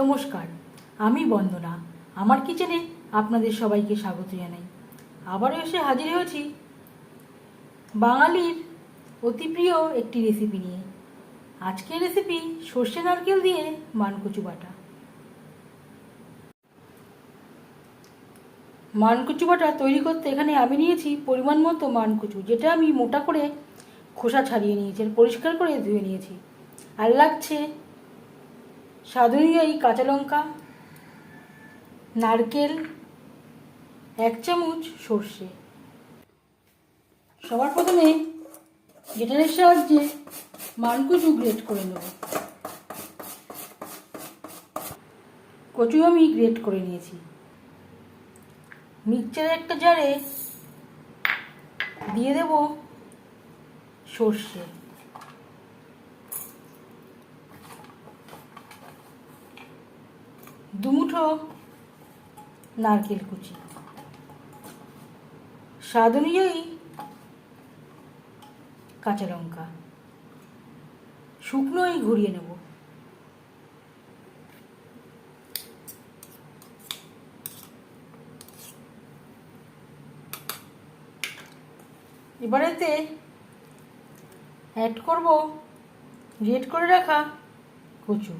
নমস্কার, আমি বন্দনা। আমার কিচেনে আপনাদের সবাইকে স্বাগত জানাই। আবারও এসে হাজির হয়েছি বাঙালির অতি প্রিয় একটি রেসিপি নিয়ে। আজকের রেসিপি সর্ষে নারকেল দিয়ে মানকচু বাটা। মানকচু বাটা তৈরি করতে এখানে আমি নিয়েছি পরিমাণ মতো মানকুচু, যেটা আমি মোটা করে খোসা ছাড়িয়ে নিয়েছি পরিষ্কার করে ধুয়ে নিয়েছি। আর লাগছে স্বাদ অনুযায়ী কাঁচা লঙ্কা, নারকেল, এক চামচ সর্ষে। সবার প্রথমে গেটারের সাহায্যে মানকুচু গ্রেট করে নেব। কচু আমি গ্রেট করে নিয়েছি। মিক্সচারের একটা জারে দিয়ে দেব সর্ষে। দুমুঠো নারকেল কুচি। স্বাদ অনুযায়ী কাঁচা লঙ্কা। শুকনোই ঘুরিয়ে নেব। এবারেতে অ্যাড করব রেড করে রাখা কচু।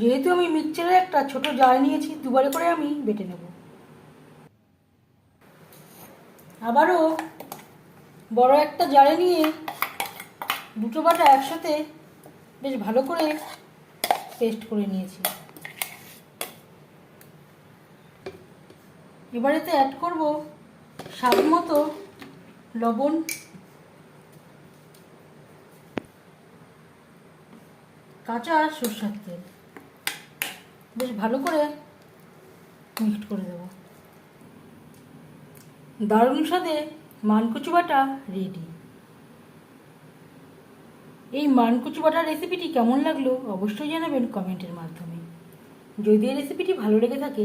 যেহেতু আমি মিক্সচারের একটা ছোট জার নিয়েছি, দুবারে করে আমি বেটে নেব। আবারও বড় একটা জারে নিয়ে দুটো বাটা একসাথে বেশ ভালো করে পেস্ট করে নিয়েছি। এবারেতে অ্যাড করব স্বাদ লবণ। কাঁচা সরষের তেল। বেশ ভালো করে মিক্সড করে দেবো। দারুণ স্বাদে মানকুচু বাটা রেডি এই মানকুচু বাটার রেসিপিটি কেমন লাগল অবশ্যই জানাবেন কমেন্টের মাধ্যমে। যদি এই রেসিপিটি ভালো লেগে থাকে